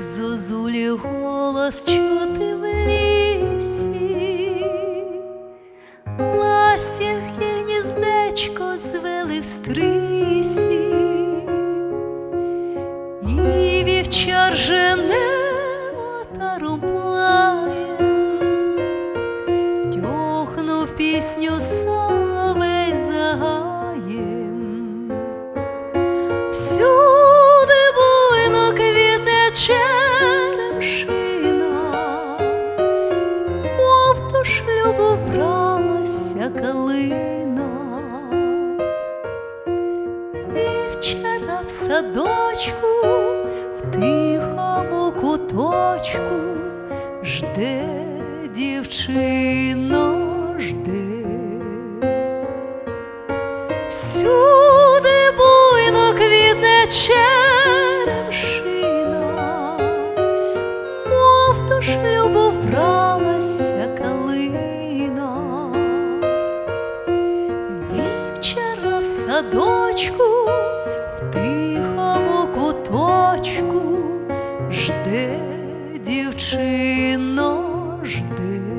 зозулі голос чути в лісі, ластівки гніздечко звели в стрисі, і вівчар жене отаром плаєм, тьохнув пісню соловей загаєм. В садочку, в тихому куточку жде дівчино, жде. Всюди буйно квітне черемшина, мов до шлюбу вбралася калина. Вівчара в садочку, в тихому куточку жде дівчино, жде.